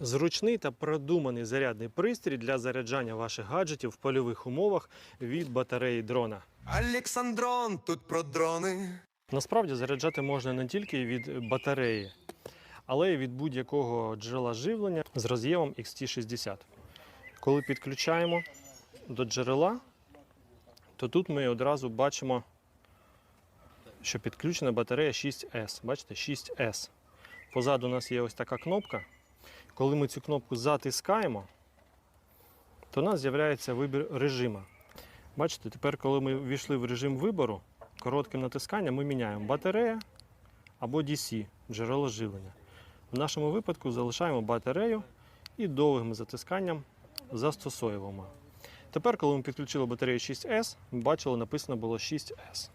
Зручний та продуманий зарядний пристрій для заряджання ваших гаджетів в польових умовах від батареї дрона. Олександрон, тут про дрони. Насправді заряджати можна не тільки від батареї, але й від будь-якого джерела живлення з роз'ємом XT60. Коли підключаємо до джерела, то тут ми одразу бачимо, що підключена батарея 6S. Бачите, 6S. Позаду у нас є ось така кнопка. Коли ми цю кнопку затискаємо, то у нас з'являється вибір режиму. Бачите, тепер, коли ми ввійшли в режим вибору, коротким натисканням ми міняємо батарея або DC, джерело живлення. В нашому випадку залишаємо батарею і довгим затисканням застосовуємо. Тепер, коли ми підключили батарею 6S, ми бачили, написано було 6S.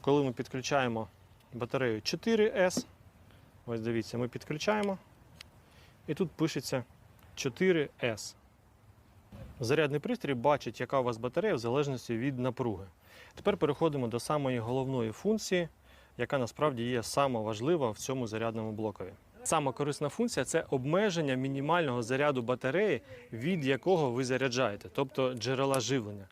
Коли ми підключаємо батарею 4S, ось дивіться, ми підключаємо, і тут пишеться 4S. Зарядний пристрій бачить, яка у вас батарея в залежності від напруги. Тепер переходимо до самої головної функції, яка насправді є сама в цьому зарядному блокові. Сама корисна функція це обмеження мінімального заряду батареї, від якого ви заряджаєте, тобто джерела живлення.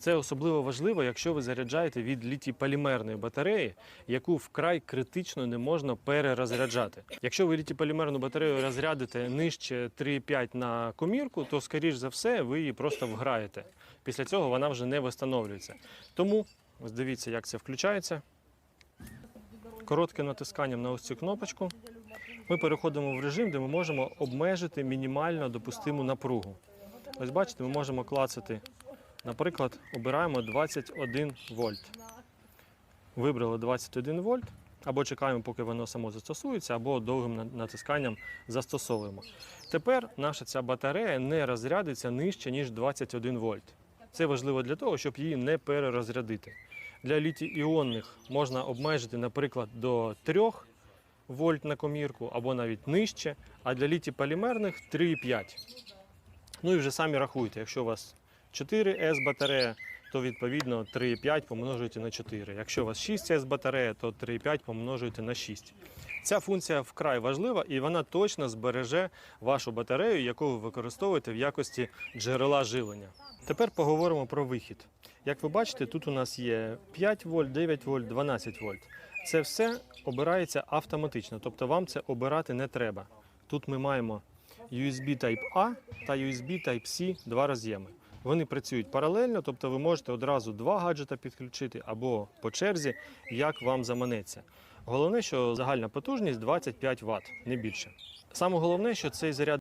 Це особливо важливо, якщо ви заряджаєте від літій-полімерної батареї, яку вкрай критично не можна перерозряджати. Якщо ви літій-полімерну батарею розрядите нижче 3,5 на комірку, то скоріш за все ви її просто вграєте. Після цього вона вже не встановлюється. Тому ось дивіться, як це включається. Коротким натисканням на ось цю кнопочку ми переходимо в режим, де ми можемо обмежити мінімально допустиму напругу. Ось бачите, ми можемо клацати Наприклад, обираємо 21 вольт. Вибрали 21 вольт, або чекаємо, поки воно само застосується, або довгим натисканням застосовуємо. Тепер наша ця батарея не розрядиться нижче, ніж 21 вольт. Це важливо для того, щоб її не перерозрядити. Для літій-іонних можна обмежити, наприклад, до 3 вольт на комірку, або навіть нижче, а для літій-полімерних 3,5. Ну і вже самі рахуйте, якщо у вас 4С батарея, то відповідно 3,5 помножуєте на 4. Якщо у вас 6С батарея, то 3,5 помножуєте на 6. Ця функція вкрай важлива і вона точно збереже вашу батарею, яку ви використовуєте в якості джерела живлення. Тепер поговоримо про вихід. Як ви бачите, тут у нас є 5 вольт, 9 вольт, 12 вольт. Це все обирається автоматично, тобто вам це обирати не треба. Тут ми маємо USB Type-A та USB Type-C два роз'єми. Вони працюють паралельно, тобто ви можете одразу два гаджета підключити або по черзі, як вам заманеться. Головне, що загальна потужність 25 Вт, не більше. Саме головне, що цей заряд